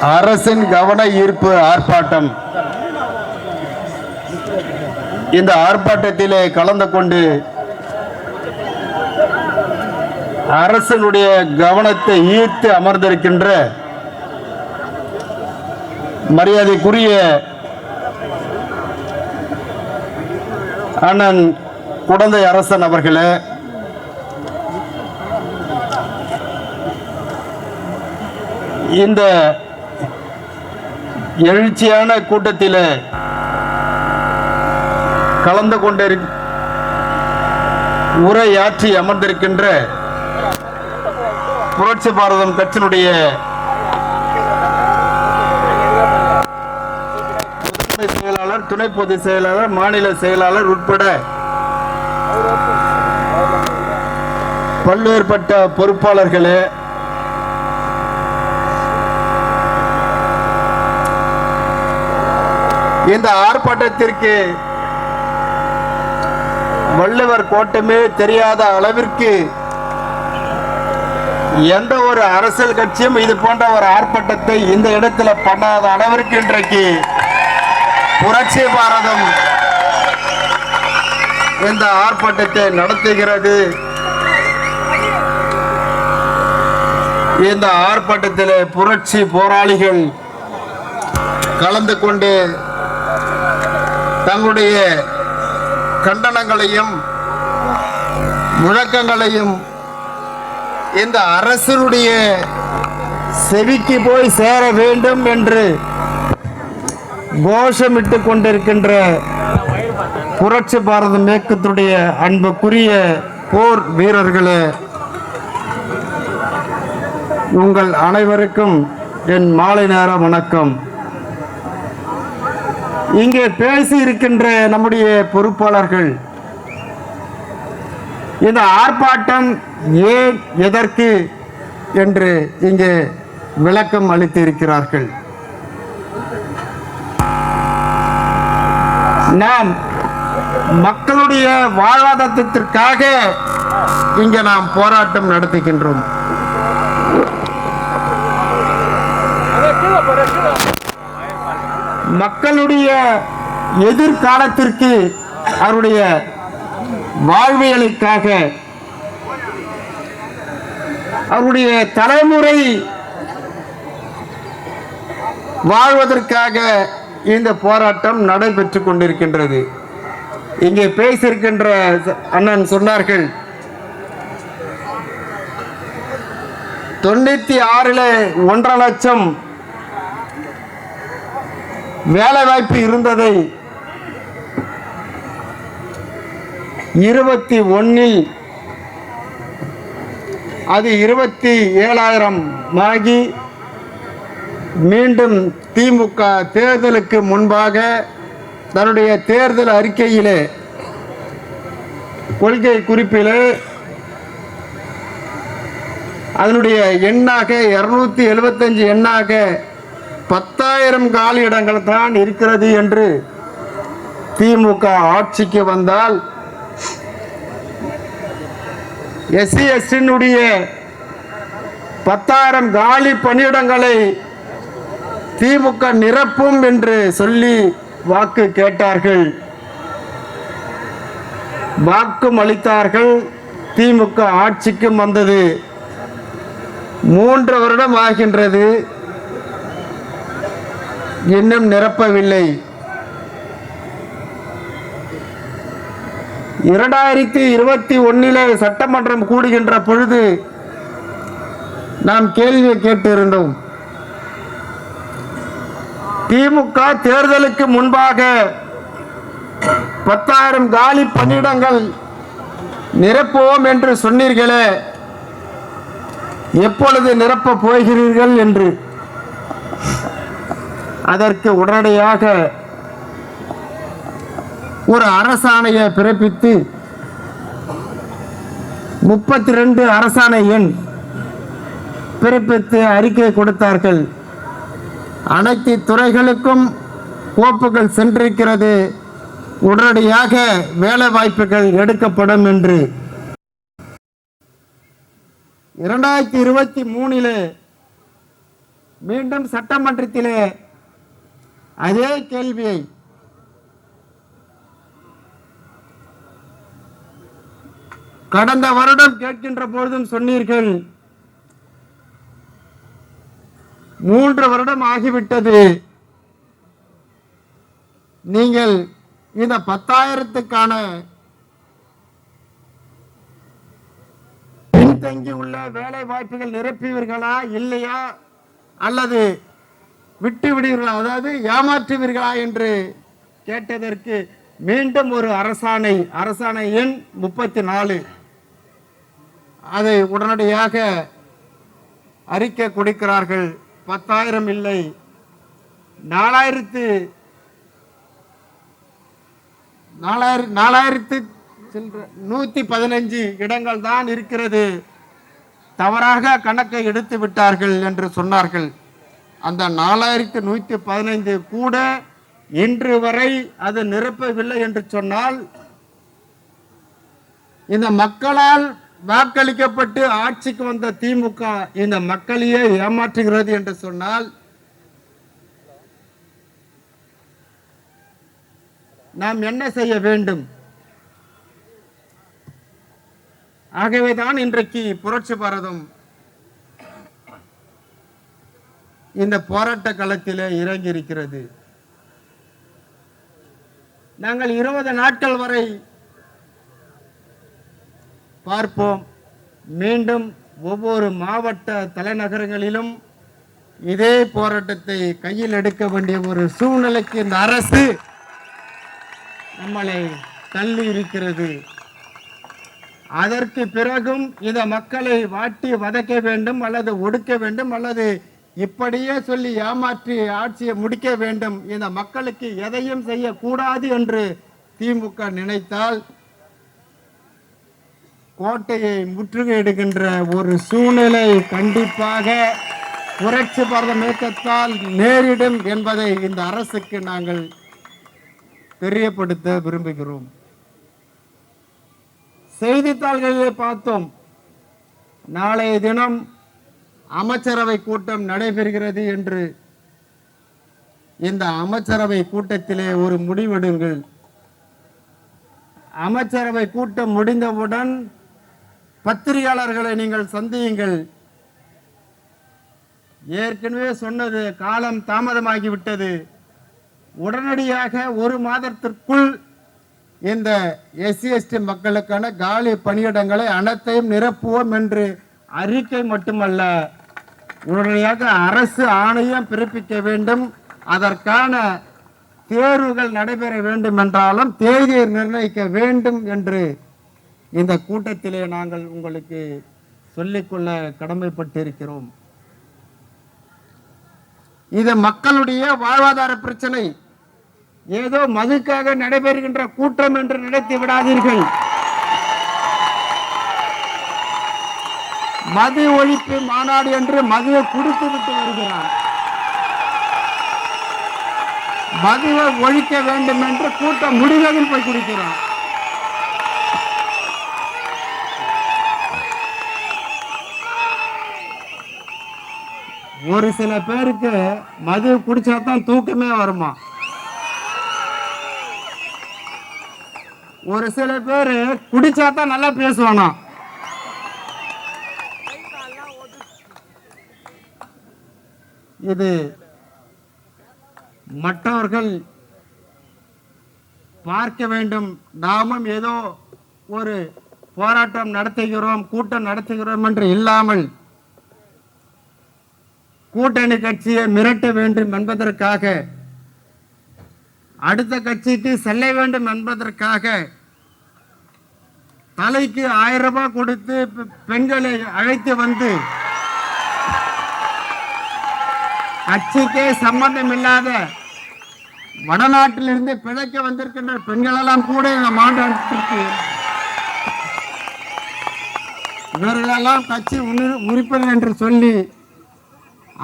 அரசின் கவன ஈர்ப்பு ஆர்ப்பாட்டம். இந்த ஆர்ப்பாட்டத்திலே கலந்து கொண்டு அரசனுடைய கவனத்தை ஈர்த்து அமர்ந்திருக்கின்ற மரியாதைக்குரிய அண்ணன் குடந்தை அரசன் அவர்களே இந்த எழுச்சியான கூட்டத்தில் கலந்து கொண்டிரு உரையாற்றி அமர்ந்திருக்கின்ற புரட்சி பாரதம் கட்சியினுடைய முதன்மை செயலாளர் துணை பொதுச் செயலாளர் மாநில செயலாளர் உட்பட பல்வேறுபட்ட பொறுப்பாளர்களே இந்த ஆர்ப்பாட்டத்திற்கு வள்ளுவர் கோட்டமே தெரியாத அளவிற்கு எந்த ஒரு அரசியல் கட்சியும் இது போன்ற ஒரு ஆர்ப்பாட்டத்தை இந்த இடத்துல பண்ணாத அளவிற்கு இன்றைக்கு புரட்சி பாரதம் இந்த ஆர்ப்பாட்டத்தை நடத்துகிறது. இந்த ஆர்ப்பாட்டத்தில் புரட்சி போராளிகள் கலந்து கொண்டு தங்களுடைய கண்டனங்களையும் முழக்கங்களையும் இந்த அரசனுடைய செவிக்கு போய் சேர வேண்டும் என்று கோஷமிட்டு கொண்டிருக்கின்ற புரட்சி பாரத மேற்கத்துடைய அன்புக்குரிய போர் வீரர்களே உங்கள் அனைவருக்கும் என் மாலை நேர வணக்கம். இங்கே பேசி இருக்கின்ற நம்முடைய பொறுப்பாளர்கள் இந்த ஆர்ப்பாட்டம் ஏன் எதற்கு என்று இங்கே விளக்கம் அளித்து இருக்கிறார்கள் நாம் மக்களுடைய வாழ்வாதாரத்திற்காக இங்கே நாம் போராட்டம் நடத்துகின்றோம். மக்களுடைய எதிர்காலத்திற்கு அவருடைய வாழ்வியலுக்காக அவருடைய தலைமுறை வாழ்வதற்காக இந்த போராட்டம் நடைபெற்று கொண்டிருக்கின்றது. இங்கே பேசியிருக்கின்ற அண்ணன் சொன்னார்கள் தொண்ணூத்தி ஆறுல ஒன்றரை லட்சம் வேலை வாய்ப்பு இருந்ததை இருபத்தி ஒன்னில் அது இருபத்தி ஏழாயிரம் ஆகி மீண்டும் திமுக தேர்தலுக்கு முன்பாக தன்னுடைய தேர்தல் அறிக்கையிலே கொள்கை குறிப்பிலே அதனுடைய எண்ணாக இருநூத்தி எழுபத்தஞ்சு எண்ணாக பத்தாயிரம் காலி இடங்கள் தான் இருக்கிறது என்று திமுக ஆட்சிக்கு வந்தால் எஸ்சி எஸ்டினுடைய பத்தாயிரம் காலி பணியிடங்களை திமுக நிரப்பும் என்று சொல்லி வாக்கு கேட்டார்கள். வாக்கும் அளித்தார்கள் திமுக ஆட்சிக்கும் வந்தது. மூன்று வருடம் ஆகின்றது. இன்னும் நிரப்பவில்லை. இரண்டாயிரத்தி இருபத்தி ஒன்னிலே சட்டமன்றம் கூடுகின்ற பொழுது நாம் கேள்வியை கேட்டிருந்தோம். திமுக தேர்தலுக்கு முன்பாக பத்தாயிரம் காலி பணியிடங்கள் நிரப்புவோம் என்று சொன்னீர்களே எப்பொழுது நிரப்பப் போகிறீர்கள் என்று? அதற்கு உடனடியாக ஒரு அரசாணையை பிறப்பித்து முப்பத்தி ரெண்டு அரசாணை எண் பிறப்பித்து அறிக்கை கொடுத்தார்கள். அனைத்து துறைகளுக்கும் கோப்புகள் சென்றிருக்கிறது. உடனடியாக வேலை வாய்ப்புகள் எடுக்கப்படும் என்று. இரண்டாயிரத்தி இருபத்தி மூணிலே மீண்டும் சட்டமன்றத்திலே அதே கேள்வியை கடந்த வருடம் கேட்கின்ற பொழுதும் சொன்னீர்கள். மூன்று வருடம் ஆகிவிட்டது. நீங்கள் இந்த பத்தாயிரத்துக்கான பின்தங்கி உள்ள வேலை வாய்ப்புகள் நிரப்புவீர்களா இல்லையா? அல்லது விட்டு விடுவீர்களா அதாவது ஏமாற்றுவீர்களா என்று கேட்டதற்கு மீண்டும் ஒரு அரசாணை அரசாணை எண் முப்பத்தி நாலு அதை உடனடியாக அறிக்கை கொடுக்கிறார்கள். பத்தாயிரம் இல்லை. நாலாயிரத்து நாலாயிரம் நாலாயிரத்து சில்ற நூற்றி பதினஞ்சு இடங்கள் தான் இருக்கிறது. தவறாக கணக்கை எடுத்து விட்டார்கள் என்று சொன்னார்கள். அந்த நாலாயிரத்து நூற்றி பதினைந்து கூட இன்று வரை அது நிரப்பவில்லை என்று சொன்னால் இந்த மக்களால் வாக்களிக்கப்பட்டு ஆட்சிக்கு வந்த திமுக இந்த மக்களையே ஏமாற்றுகிறது என்று சொன்னால் நாம் என்ன செய்ய வேண்டும்? ஆகவேதான் இன்றைக்கு புரட்சி பாரதம் இந்த போராட்ட களத்திலே இறங்கி இருக்கிறது நாங்கள் இருபது நாட்கள் வரை பார்ப்போம். மீண்டும் ஒவ்வொரு மாவட்ட தலைநகரங்களிலும் இதே போராட்டத்தை கையில் எடுக்க வேண்டிய ஒரு சூழ்நிலைக்கு இந்த அரசு நம்மளை தள்ளி இருக்கிறது. அதற்கு பிறகும் இந்த மக்களை வாட்டி வதைக்க வேண்டும் அல்லது ஒடுக்க வேண்டும் அல்லது இப்படியே சொல்லி ஏமாற்றி ஆட்சியை முடிக்க வேண்டும். இந்த மக்களுக்கு எதையும் செய்யக்கூடாது என்று திமுக நினைத்தால் கோட்டையை முற்றுகையிடுகின்ற ஒரு சூழ்நிலை கண்டிப்பாக புரட்சி பாரதம் இயக்கத்தால் நேரிடும் என்பதை இந்த அரசுக்கு நாங்கள் தெரியப்படுத்த விரும்புகிறோம். செய்தித்தாள்களிலே பார்த்தோம். நாளைய தினம் அமைச்சரவை கூட்டம் நடைபெறுகிறது என்று இந்த அமைச்சரவை கூட்டத்திலே ஒரு முடிவெடுங்கள். அமைச்சரவை கூட்டம் முடிந்தவுடன் பத்திரிகையாளர்களை நீங்கள் சந்தியுங்கள். ஏற்கனவே சொன்னது காலம் தாமதமாகிவிட்டது. உடனடியாக ஒரு மாதத்திற்குள் இந்த எஸ்சி எஸ்டி மக்களுக்கான காலி பணியிடங்களை அனைத்தையும் நிரப்புவோம் என்று அறிக்கை மட்டுமல்ல. உடனடியாக அரசு ஆணையம் பிறப்பிக்க வேண்டும். அதற்கான தேர்வுகள் நடைபெற வேண்டும் என்றாலும் தேதியை நிர்ணயிக்க வேண்டும் என்று இந்த கூட்டத்திலே நாங்கள் உங்களுக்கு சொல்லிக்கொள்ள கடமைப்பட்டிருக்கிறோம். இது மக்களுடைய வாழ்வாதார பிரச்சனை. ஏதோ மதுக்காக நடைபெறுகின்ற கூட்டம் என்று நினைத்து விடாதீர்கள். மது ஒழிப்பு மாநாடு என்று மதுவை கொடுத்து விட்டு வருகிறார். மதுவை ஒழிக்க வேண்டும் என்று கூட்டம் முடிவதில் போய் குடிக்கிறார். ஒரு சில பேருக்கு மது குடிச்சா தான் தூக்கமே வருமா? ஒரு சில பேர் குடிச்சா தான் நல்லா பேசுவானா? இது மற்றவர்கள் பார்க்க வேண்டும். நாமும் ஏதோ ஒரு போராட்டம் நடத்துகிறோம் கூட்டம் நடத்துகிறோம் என்று இல்லாமல் கூட்டணி கட்சியை மிரட்ட வேண்டும் என்பதற்காக அடுத்த கட்சிக்கு செல்ல வேண்டும் என்பதற்காக தலைக்கு ஆயிரம் ரூபாய் கொடுத்து பெ- பெண்களை அழைத்து வந்து கட்சிக்கே சம்பந்தம் இல்லாத வடநாட்டிலிருந்து பிழைக்க வந்திருக்கின்ற பெண்களெல்லாம் கூட இந்த மாநாட்டிற்கு இவர்களெல்லாம் கட்சி உறுப்பினர் என்று சொல்லி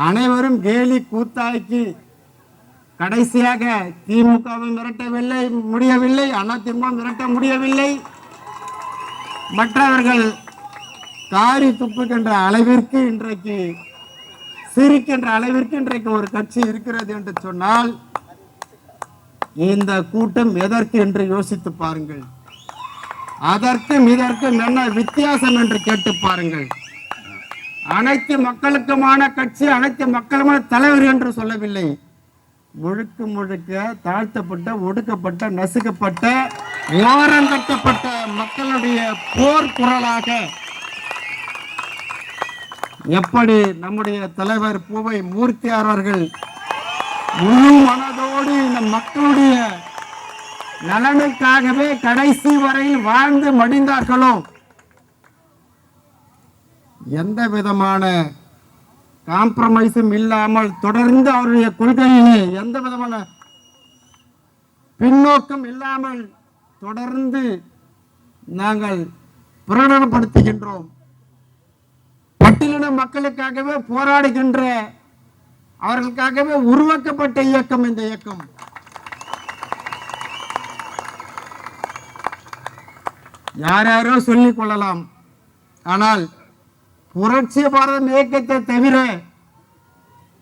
அனைவரும் கேலி கூத்தாக்கி கடைசியாக திமுகவை மிரட்டவில்லை முடியவில்லை அதிமுக மிரட்ட முடியவில்லை. மற்றவர்கள் காரி துப்புகின்ற அளவிற்கு இன்றைக்கு சிரிக்கின்ற அளவிற்கு இன்றைக்கு ஒரு கட்சி இருக்கிறது என்று சொன்னால் இந்த கூட்டம் எதற்கு என்று யோசித்து பாருங்கள். அதற்கும் இதற்கும் என்ன வித்தியாசம் என்று கேட்டு பாருங்கள். அனைத்து மக்களுக்குமான கட்சி அனைத்து மக்களுமான தலைவர் என்று சொல்லவில்லை. முழுக்க முழுக்க தாழ்த்தப்பட்ட ஒடுக்கப்பட்ட நசுக்கப்பட்ட ஓரங்கட்டப்பட்ட மக்களுடைய போர் குரலாக எப்படி நம்முடைய தலைவர் பூவை மூர்த்தியார் அவர்கள் முழு மனதோடு இந்த மக்களுடைய நலனுக்காகவே கடைசி வரையில் வாழ்ந்து மடிந்தார்களோ? எந்த விதமான காம்ப்ரமைஸும் இல்லாமல் தொடர்ந்து அவருடைய கொள்கையிலே எந்த விதமான பின்னோக்கம் இல்லாமல் தொடர்ந்து நாங்கள் பிரகடனப்படுத்துகின்றோம் பட்டியலின மக்களுக்காகவே போராடுகின்ற அவர்களுக்காகவே உருவாக்கப்பட்ட இயக்கம் இந்த இயக்கம். யார் யாரோ சொல்லிக் கொள்ளலாம். ஆனால் புரட்சி பாரதம் இயக்கத்தை தவிர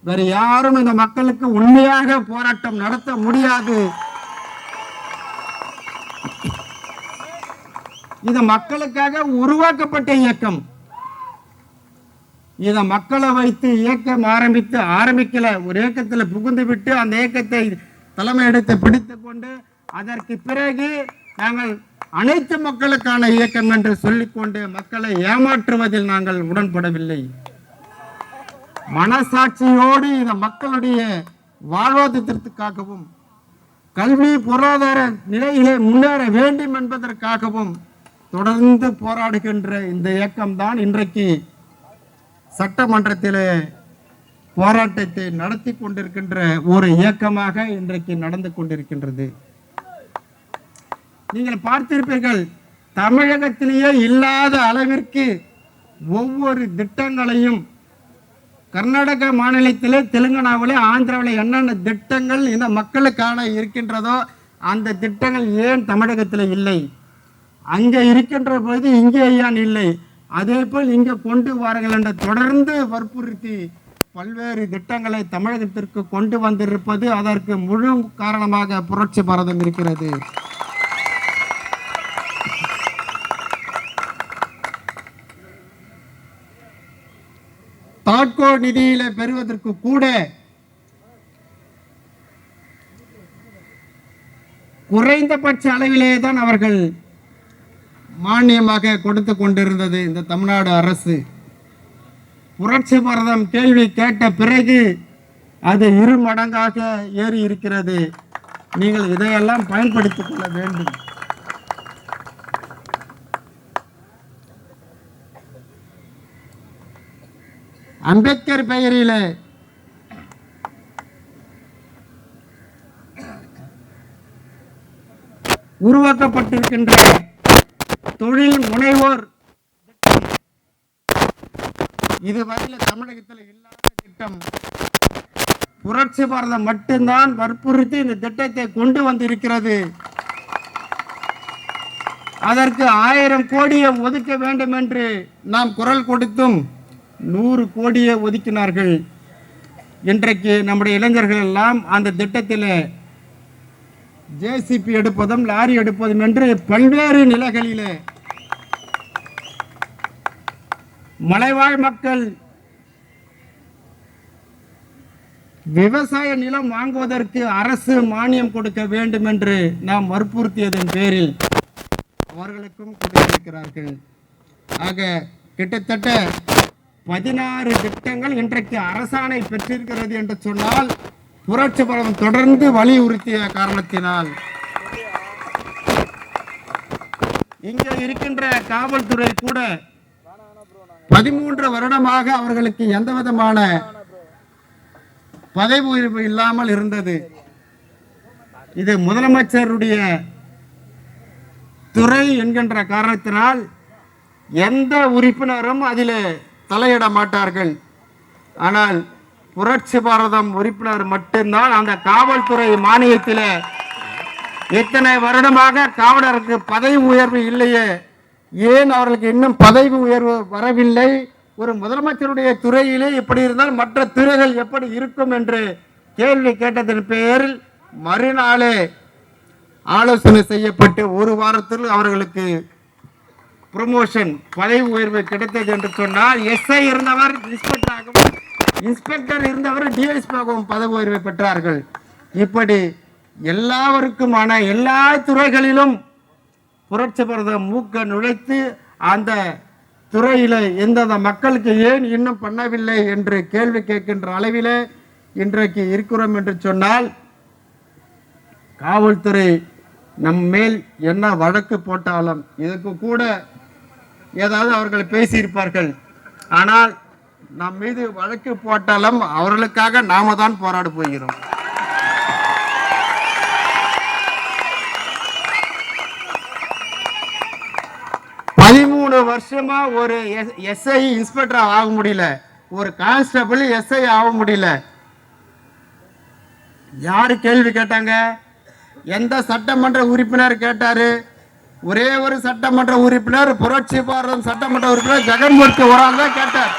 வேறு யாரும் இந்த மக்களுக்கு உண்மையாக போராட்டம் நடத்த முடியாது. இது மக்களுக்காக உருவாக்கப்பட்ட இயக்கம். இதை மக்களை வைத்து இயக்கம் ஆரம்பித்து ஆரம்பிக்கல. ஒரு இயக்கத்தில் புகுந்து விட்டு அந்த இயக்கத்தை தலைமை எடுத்து பிடித்து கொண்டு அதற்கு பிறகு நாங்கள் அனைத்து மக்களுக்கான இயக்கம் என்று சொல்லிக்கொண்டு மக்களை ஏமாற்றுவதில் நாங்கள் உடன்படவில்லை. மனசாட்சியோடு இந்த மக்களுடைய வாழ்வாதாரத்திற்காகவும் கல்வி பொருளாதார நிலையிலே முன்னேற வேண்டும் என்பதற்காகவும் தொடர்ந்து போராடுகின்ற இந்த இயக்கம்தான் இன்றைக்கு சட்டமன்றத்திலே போராட்டத்தை நடத்தி கொண்டிருக்கின்ற ஒரு இயக்கமாக இன்றைக்கு நடந்து கொண்டிருக்கின்றது. நீங்கள் பார்த்திருப்பீர்கள் தமிழகத்திலேயே இல்லாத அளவிற்கு ஒவ்வொரு திட்டங்களையும் கர்நாடக மாநிலத்திலே தெலுங்கானாவிலே ஆந்திராவில் என்னென்ன திட்டங்கள் இந்த மக்களுக்கான இருக்கின்றதோ அந்த திட்டங்கள் ஏன் தமிழகத்தில் இல்லை? அங்கே இருக்கின்ற போது இங்கே ஏன் இல்லை? அதே போல் இங்கே கொண்டு வாருங்கள் என்று தொடர்ந்து வற்புறுத்தி பல்வேறு திட்டங்களை தமிழகத்திற்கு கொண்டு வந்திருப்பது அதற்கு முழு காரணமாக புரட்சி பாரதம் இருக்கிறது. தாட்கோ நிதியில பெறுவதற்கு கூட குறைந்தபட்ச அளவிலே தான் அவர்கள் மானியமாக கொடுத்து கொண்டிருந்தது இந்த தமிழ்நாடு அரசு. புரட்சி பாரதம் கேள்வி கேட்ட பிறகு அது இரு மடங்காக ஏறி இருக்கிறது. நீங்கள் இதையெல்லாம் பயன்படுத்திக் கொள்ள வேண்டும். அம்பேத்கர் பெயரில உருவாக்கப்பட்டிருக்கின்ற தொழில் முனைவோர். இதுவரையில் தமிழகத்தில் இல்லாத திட்டம். புரட்சி பாரதம் மட்டும்தான் வற்புறுத்தி இந்த திட்டத்தை கொண்டு வந்திருக்கிறது. அதற்கு ஆயிரம் கோடியை ஒதுக்க வேண்டும் என்று நாம் குரல் கொடுத்தும் நூறு கோடியை ஒதுக்கினார்கள். இன்றைக்கு நம்முடைய இளைஞர்கள் எல்லாம் அந்த திட்டத்தில் ஜேசிபி எடுப்பதும் லாரி எடுப்பதும் என்று பல்வேறு நிலைகளிலே மலைவாழ் மக்கள் விவசாய நிலம் வாங்குவதற்கு அரசு மானியம் கொடுக்க வேண்டும் என்று நாம் வற்புறுத்தியதன் பேரில் அவர்களுக்கும் கொடுத்திருக்கிறார்கள். ஆக கிட்டத்தட்ட பதினாறு திட்டங்கள் இன்றைக்கு அரசாணை பெற்றிருக்கிறது என்று சொன்னால் புரட்சி பலம் தொடர்ந்து வலியுறுத்திய காரணத்தினால். இங்கே இருக்கின்ற காவல்துறை கூட பதிமூன்று வருடமாக அவர்களுக்கு எந்த விதமான பதவி உயர்வு இல்லாமல் இருந்தது. இது முதலமைச்சருடைய துறை என்கின்ற காரணத்தினால் எந்த உறுப்பினரும் அதில் தலையிட மாட்டார்கள். ஆனால் புரட்சி பாரதம் உறுப்பினர் மட்டும்தான் அந்த காவல்துறை மானியத்தில் இத்தனை வருடமாக காவலருக்கு பதவி உயர்வு இல்லையே ஏன் அவர்களுக்கு இன்னும் பதவி உயர்வு வரவில்லை? ஒரு முதலமைச்சருடைய துறையிலே இப்படி இருந்தால் மற்ற துறைகள் எப்படி இருக்கும் என்று கேள்வி கேட்டதன் பெயரில் மறுநாளே ஆலோசனை செய்யப்பட்டு ஒரு வாரத்தில் அவர்களுக்கு ப்ரொமோஷன் பதவி உயர்வு கிடைத்தது என்று சொன்னால் எஸ்ஐ இருந்தவர் இன்ஸ்பெக்டர் ஆகவும் இன்ஸ்பெக்டர் இருந்தவர் டிஎஸ்பி ஆகவும் பதவி உயர்வை பெற்றார்கள். இப்படி எல்லாருக்குமான எல்லா துறைகளிலும் புரட்சி பாரத மூக்க நுழைத்து அந்த துறையில் எந்தெந்த மக்களுக்கு ஏன் இன்னும் பண்ணவில்லை என்று கேள்வி கேட்கின்ற அளவிலே இன்றைக்கு இருக்கிறோம் என்று சொன்னால் காவல்துறை நம் மேல் என்ன வழக்கு போட்டாலும் இதற்கு கூட ஏதாவது அவர்கள் பேசியிருப்பார்கள். ஆனால் நம் மீது வழக்கு போட்டாலும் அவர்களுக்காக நாம தான் போராட போகிறோம். மூணு வருஷமா ஒரு எஸ்ஐ இன்ஸ்பெக்டர் ஆக முடியல. ஒரு கான்ஸ்டபிள் எஸ்ஐ ஆக முடியல. யாரு கேள்வி கேட்டாங்க? எந்த சட்டமன்ற உறுப்பினர் கேட்டாரு? ஒரே ஒரு சட்டமன்ற உறுப்பினர் புரட்சி பாரதம் சட்டமன்ற உறுப்பினர் ஜெகன்மூர்த்தி ஒரு ஆள் தான் கேட்டார்.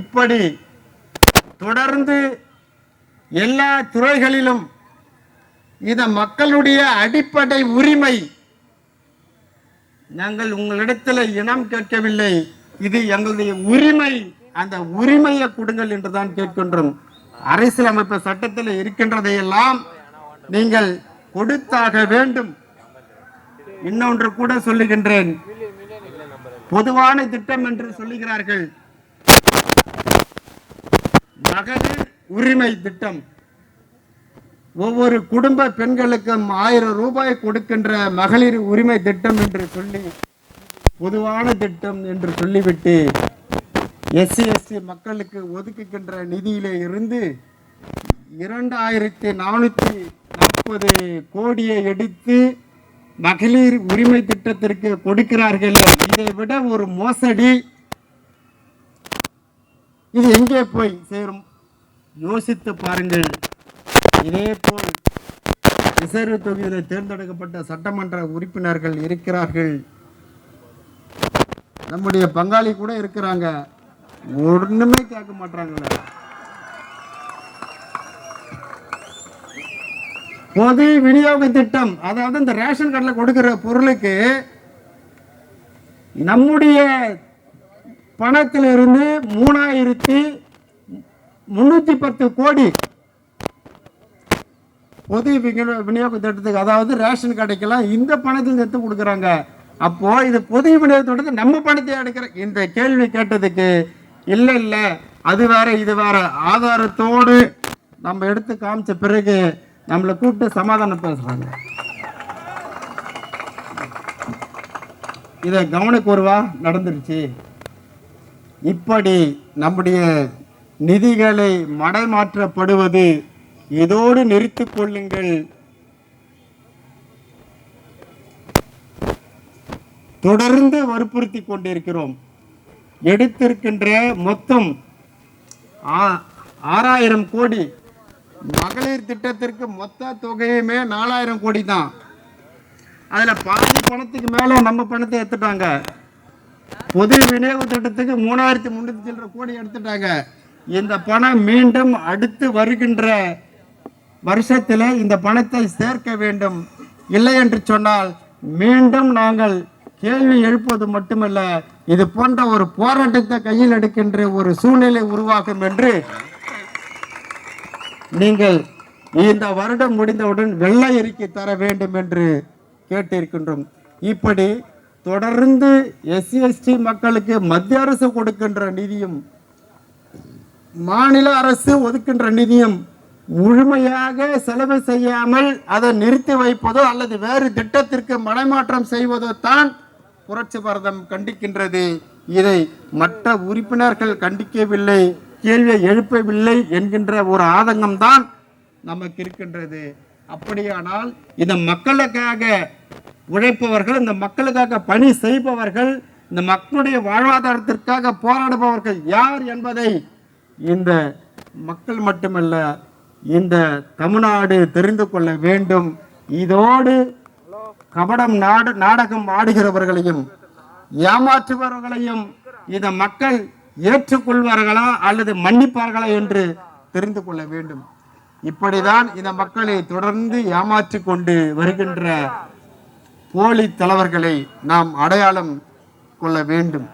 இப்படி தொடர்ந்து எல்லா துறைகளிலும் இது மக்களுடைய அடிப்படை உரிமை. நாங்கள் உங்களிடத்தில் இனம் கேட்கவில்லை. இது எங்களுடைய உரிமை. அந்த உரிமையை கொடுங்கள் என்று தான் கேட்கின்றோம். அரசியலமைப்பு சட்டத்தில் இருக்கின்றதையெல்லாம் நீங்கள் கொடுத்தாக வேண்டும். இன்னொன்று கூட சொல்லுகின்றேன். பொதுவான திட்டம் என்று சொல்லுகிறார்கள். மகளிர் உரிமை திட்டம். ஒவ்வொரு குடும்ப பெண்களுக்கும் ஆயிரம் ரூபாய் கொடுக்கின்ற மகளிர் உரிமை திட்டம் என்று சொல்லி பொதுவான திட்டம் என்று சொல்லிவிட்டு எஸ்சி எஸ்டி மக்களுக்கு ஒதுக்குகின்ற நிதியிலே இருந்து இரண்டாயிரத்தி நானூற்றி நாற்பது கோடியை எடுத்து மகளிர் உரிமை திட்டத்திற்கு கொடுக்கிறார்கள். இதை விட ஒரு மோசடி. இது எங்கே போய் சேரும்? யோசித்து பாருங்கள். இதேபோல் ரிசர்வ் தொகுதியில் தேர்ந்தெடுக்கப்பட்ட சட்டமன்ற உறுப்பினர்கள் இருக்கிறார்கள். நம்முடைய பங்காளி கூட இருக்கிறாங்க. ஒன்றுமே கேட்க மாட்டாங்களே பொது விநியோக திட்டம் அதாவது இந்த ரேஷன் கார்டில் கொடுக்கிற பொருளுக்கு நம்முடைய பணத்திலிருந்து மூணாயிரத்தி முந்நூற்றி பத்து கோடி பொது விநியோக திட்டத்துக்கு அதாவது ரேஷன் கடைக்கெல்லாம் இந்த பணத்தை எடுத்து கொடுக்குறாங்க. அப்போது இது பொது விநியோக திட்டத்தை நம்ம பணத்தை எடுக்கிற இந்த கேள்வி கேட்டதுக்கு இல்லை இல்லை. அது வேற இது வேற. ஆதாரத்தோடு நம்ம எடுத்து காமிச்ச பிறகு நம்மளை கூப்பிட்டு சமாதானம் பேசுறாங்க. இதை கவனக்கூர்வாக நடந்துருச்சு. இப்படி நம்முடைய நிதிகளை மடைமாற்றப்படுவது இதோடு நிறுத்தி கொள்ளுங்கள். தொடர்ந்து வற்புறுத்தி கொண்டிருக்கிறோம். எடுத்திருக்கின்ற மொத்தம் ஆ- ஆறாயிரம் கோடி. மகளிர் திட்டத்திற்கு மொத்த தொகையுமே நாலாயிரம் கோடி தான். அதில் பாதி பணத்துக்கு மேலே நம்ம பணத்தை எடுத்துட்டாங்க. பொது விநியோக திட்டத்துக்கு மூணாயிரத்தி முந்நூற்றி சில்லற கோடி எடுத்துட்டாங்க. இந்த பணம் மீண்டும் அடுத்து வருகின்ற வருஷத்தில் இந்த பணத்தை சேர்க்க வேண்டும். இல்லை என்று சொன்னால் மீண்டும் நாங்கள் கேள்வி எழுப்பது மட்டுமல்ல இது போன்ற ஒரு போராட்டத்தை கையில் எடுக்கின்ற ஒரு சூழ்நிலை உருவாகும் என்று நீங்கள் இந்த வருடம் முடிந்தவுடன் வெள்ளை அறிக்கை தர வேண்டும் என்று கேட்டிருக்கின்றோம். இப்படி தொடர்ந்து எஸ்சி எஸ்டி மக்களுக்கு மத்திய அரசு கொடுக்கின்ற நிதியும் மாநில அரசு ஒதுக்கின்ற நிதியம் முழுமையாக செலவு செய்யாமல் அதை நிறுத்தி வைப்பதோ அல்லது வேறு திட்டத்திற்கு மடைமாற்றம் செய்வதோ தான் புரட்சி பாரதம் கண்டிக்கின்றது. இதை மற்ற உறுப்பினர்கள் கண்டிக்கவில்லை கேள்வியை எழுப்பவில்லை என்கின்ற ஒரு ஆதங்கம்தான் நமக்கு இருக்கின்றது. அப்படியானால் இந்த மக்களுக்காக உழைப்பவர்கள் இந்த மக்களுக்காக பணி செய்பவர்கள் இந்த மக்களுடைய வாழ்வாதாரத்திற்காக போராடுபவர்கள் யார் என்பதை இந்த மக்கள் மட்டுமல்ல இந்த தமிழ்நாடு தெரிந்து கொள்ள வேண்டும். இதோடு கபடம் நாடு நாடகம் ஆடுகிறவர்களையும் ஏமாற்றுபவர்களையும் இதை மக்கள் ஏற்றுக்கொள்வார்களா அல்லது மன்னிப்பார்களா என்று தெரிந்து கொள்ள வேண்டும். இப்படிதான் இந்த மக்களை தொடர்ந்து ஏமாற்றி கொண்டு வருகின்ற போலி தலைவர்களை நாம் அடையாளம் கொள்ள வேண்டும்.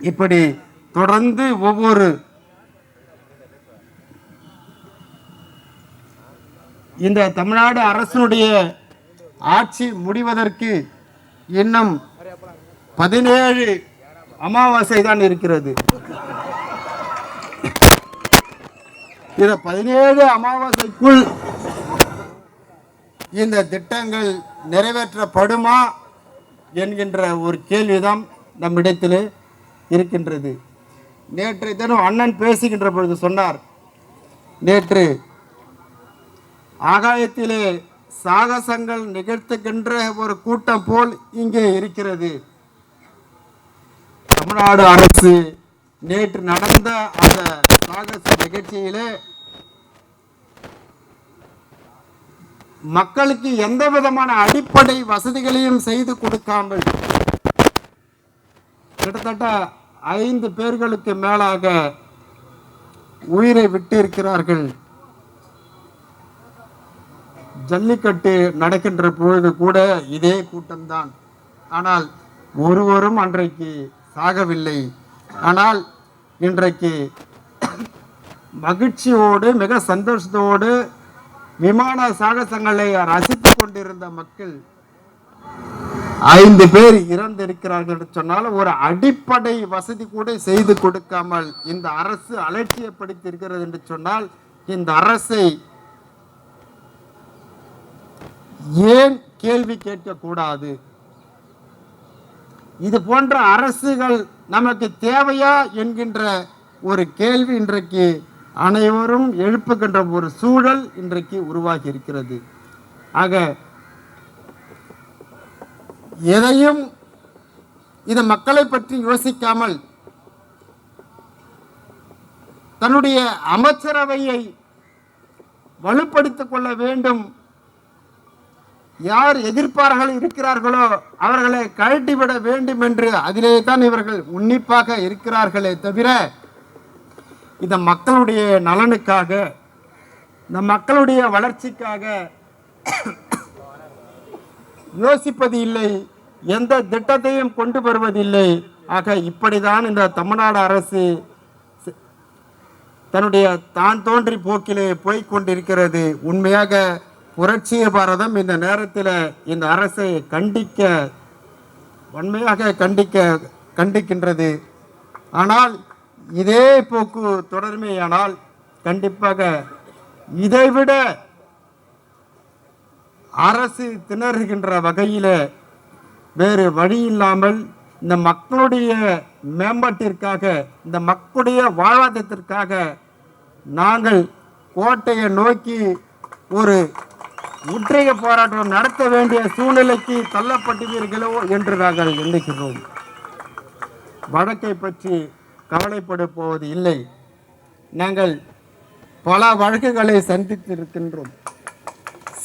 இப்படி தொடர்ந்து ஒவ்வொரு இந்த தமிழ்நாடு அரசினுடைய ஆட்சி முடிவதற்கு இன்னும் பதினேழு அமாவாசை தான் இருக்கிறது. இந்த பதினேழு அமாவாசைக்குள் இந்த திட்டங்கள் நிறைவேற்றப்படுமா என்கின்ற ஒரு கேள்விதான் நம்மிடத்தில் இருக்கின்றது. நேற்று தினம் அண்ணன் பேசுகின்ற பொழுது சொன்னார் நேற்று ஆகாயத்திலே சாகசங்கள் நிகழ்த்துகின்ற ஒரு கூட்டம் போல் இங்கே இருக்கிறது. தமிழ்நாடு அரசு நேற்று நடந்த அந்த சாகச நிகழ்ச்சியிலே மக்களுக்கு எந்த விதமான அடிப்படை வசதிகளையும் செய்து கொடுக்காமல் கிட்டத்தட்ட ஐந்து பேர்களுக்கு மேலாக உயிரை விட்டிருக்கிறார்கள். ஜல்லிக்கட்டு நடக்கின்ற பொழுது கூட இதே கூட்டம்தான். ஆனால் ஒருவரும் அன்றைக்கு சாகவில்லை. ஆனால் இன்றைக்கு மகிழ்ச்சியோடு மிக சந்தோஷத்தோடு விமான சாகசங்களை ரசித்து கொண்டிருந்த மக்கள் ஐந்து பேர் இறந்திருக்கிறார்கள் என்று சொன்னால் ஒரு அடிப்படை வசதி கூட செய்து கொடுக்காமல் இந்த அரசு அலட்சியப்படுத்தி இருக்கிறது என்று சொன்னால் இந்த அரசை ஏன் கேள்வி கேட்கக்கூடாது? இது போன்ற அரசுகள் நமக்கு தேவையா என்கின்ற ஒரு கேள்வி இன்றைக்கு அனைவரும் எழுப்புகின்ற ஒரு சூழல் இன்றைக்கு உருவாகி இருக்கிறது. ஆக எதையும் இது மக்களை பற்றி யோசிக்காமல் தன்னுடைய அமைச்சரவையை வலுப்படுத்திக் கொள்ள வேண்டும் யார் எதிர்ப்பார்கள் இருக்கிறார்களோ அவர்களை கழட்டிவிட வேண்டும் என்று அதிலே தான் இவர்கள் உன்னிப்பாக இருக்கிறார்களே தவிர இந்த மக்களுடைய நலனுக்காக இந்த மக்களுடைய வளர்ச்சிக்காக யோசிப்பது இல்லை எந்த திட்டத்தையும் கொண்டு வருவதில்லை. ஆக இப்படிதான் இந்த தமிழ்நாடு அரசு தன்னுடைய தான் தோன்றி போக்கிலே போய்க் கொண்டிருக்கிறது. உண்மையாக புரட்சிய பாரதம் இந்த நேரத்தில் இந்த அரசை கண்டிக்க வன்மையாக கண்டிக்க கண்டிக்கின்றது. ஆனால் இதே போக்கு தொடர்மையானால் கண்டிப்பாக இதைவிட அரசு திணறுகின்ற வகையில் வேறு வழி இல்லாமல் இந்த மக்களுடைய மேம்பாட்டிற்காக இந்த மக்களுடைய வாழ்வாதாரத்திற்காக நாங்கள் கோட்டையை நோக்கி ஒரு முற்றுகை போராட்டம் நடத்த வேண்டிய சூழ்நிலைக்கு தள்ளப்பட்டுவீர்களோ என்று நாங்கள் எண்ணுகிறோம் வழக்கை பற்றி கவலைப்பட போவது இல்லை. நாங்கள் பல வழக்குகளை சந்தித்திருக்கின்றோம்.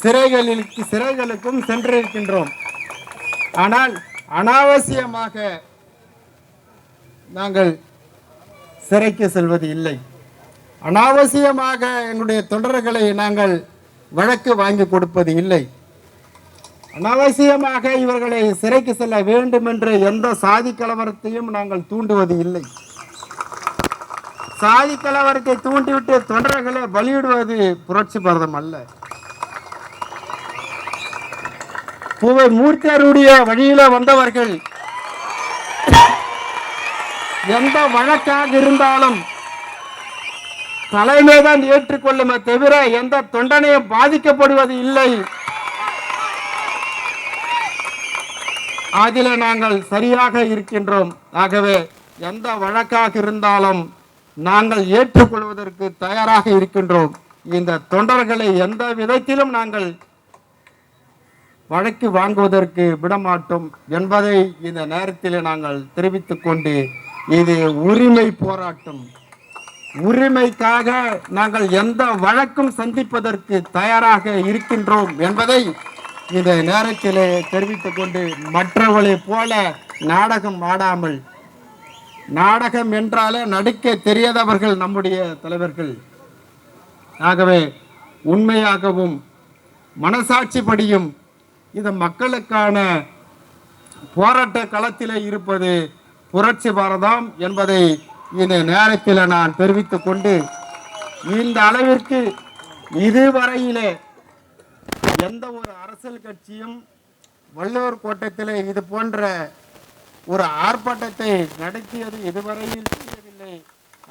சிறைகளில் சிறைகளுக்கும் சென்றிருக்கின்றோம். ஆனால் அனாவசியமாக நாங்கள் சிறைக்கு செல்வது இல்லை. அனாவசியமாக என்னுடைய தொண்டர்களை நாங்கள் வழக்கு வாங்கி கொடுப்பது இல்லை. அனாவசியமாக இவர்களை சிறைக்கு செல்ல வேண்டும் என்று எந்த சாதி கலவரத்தையும் நாங்கள் தூண்டுவது இல்லை. சாதி கலவரத்தை தூண்டிவிட்டு தொண்டர்களை பலியிடுவது புரட்சி பாரதம் அல்ல. பூவை மூர்த்தியாருடைய வழியில வந்தவர்கள் எந்த வழக்காக இருந்தாலும் தலைமைதான் ஏற்றுக்கொள்ளுமே தவிர எந்த தொண்டனையும் பாதிக்கப்படுவது இல்லை. அதில் நாங்கள் சரியாக இருக்கின்றோம். ஆகவே எந்த வழக்காக இருந்தாலும் நாங்கள் ஏற்றுக்கொள்வதற்கு தயாராக இருக்கின்றோம். இந்த தொண்டர்களை எந்த விதத்திலும் நாங்கள் வழக்கு வாங்குவதற்கு விடமாட்டோம் என்பதை இந்த நேரத்தில் நாங்கள் தெரிவித்துக் கொண்டு இது உரிமை போராட்டம். உரிமைக்காக நாங்கள் எந்த வழக்கும் சந்திப்பதற்கு தயாராக இருக்கின்றோம் என்பதை இந்த நேரத்திலே தெரிவித்துக் கொண்டு மற்றவர்களை போல நாடகம் ஆடாமல் நாடகம் என்றாலே நடிக்க தெரியாதவர்கள் நம்முடைய தலைவர்கள். ஆகவே உண்மையாகவும் மனசாட்சிப்படியும் இந்த மக்களுக்கான போராட்ட களத்திலே இருப்பது புரட்சி பாரதம் என்பதை இந்த நேரத்தில் நான் தெரிவித்துக் கொண்டு இந்த அளவிற்கு இதுவரையிலே எந்த ஒரு அரசியல் கட்சியும் வள்ளுவர் கோட்டத்திலே இது போன்ற ஒரு ஆர்ப்பாட்டத்தை நடத்தியது இதுவரையில் தெரியவில்லை.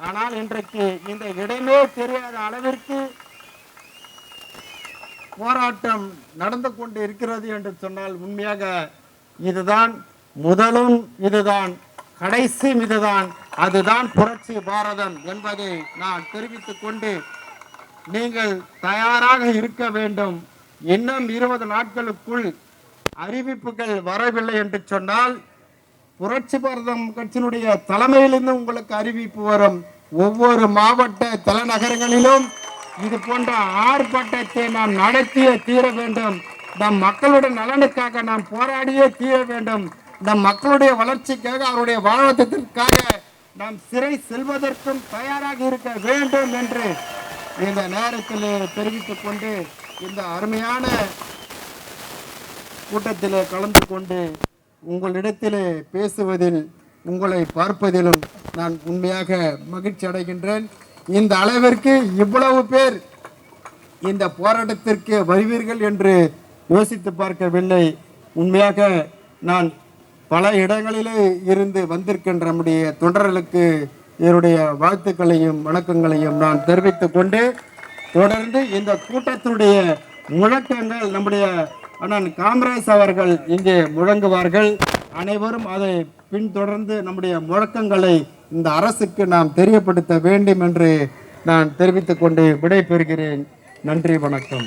ஆனால் இன்றைக்கு இந்த இடமே தெரியாத அளவிற்கு போராட்டம் நடந்து கொண்டு இருக்கிறது என்று சொன்னால் உண்மையாக இதுதான் முதலும் இதுதான் கடைசியும் இதுதான். அதுதான் புரட்சி பாரதம் என்பதை நான் தெரிவித்துக் கொண்டு நீங்கள் தயாராக இருக்க வேண்டும். இன்னும் இருபது நாட்களுக்குள் அறிவிப்புகள் வரவில்லை என்று சொன்னால் புரட்சி பாரதம் கட்சியினுடைய தலைமையிலிருந்து உங்களுக்கு அறிவிப்பு வரும். ஒவ்வொரு மாவட்ட தலைநகரங்களிலும் இது போன்ற ஆர்ப்பாட்டத்தை நாம் நடத்தியே தீர வேண்டும். நம் மக்களுடைய நலனுக்காக நாம் போராடியே தீர வேண்டும். நம் மக்களுடைய வளர்ச்சிக்காக அவருடைய வாழ்வதற்காக நாம் சிறை செல்வதற்கும் தயாராக இருக்க வேண்டும் என்று இந்த நேரத்தில் தெரிவித்துக் கொண்டு இந்த அருமையான கூட்டத்தில் கலந்து கொண்டு உங்களிடத்தில் பேசுவதில் உங்களை பார்ப்பதிலும் நான் உண்மையாக மகிழ்ச்சி அடைகின்றேன். இந்த அளவிற்கு இவ்வளவு பேர் இந்த போராட்டத்திற்கு வருவீர்கள் என்று யோசித்து பார்க்கவில்லை. உண்மையாக நான் பல இடங்களிலே இருந்து வந்திருக்கின்ற நம்முடைய தொண்டர்களுக்கு என்னுடைய வாழ்த்துக்களையும் வணக்கங்களையும் நான் தெரிவித்துக் கொண்டு தொடர்ந்து இந்த கூட்டத்தினுடைய முழக்கங்கள் நம்முடைய அண்ணன் காமராஜ் அவர்கள் இங்கே முழங்குவார்கள். அனைவரும் அதை பின்தொடர்ந்து நம்முடைய முழக்கங்களை இந்த அரசுக்கு நாம் தெரியப்படுத்த வேண்டும் என்று நான் தெரிவித்துக் கொண்டு விடைபெறுகிறேன். நன்றி வணக்கம்.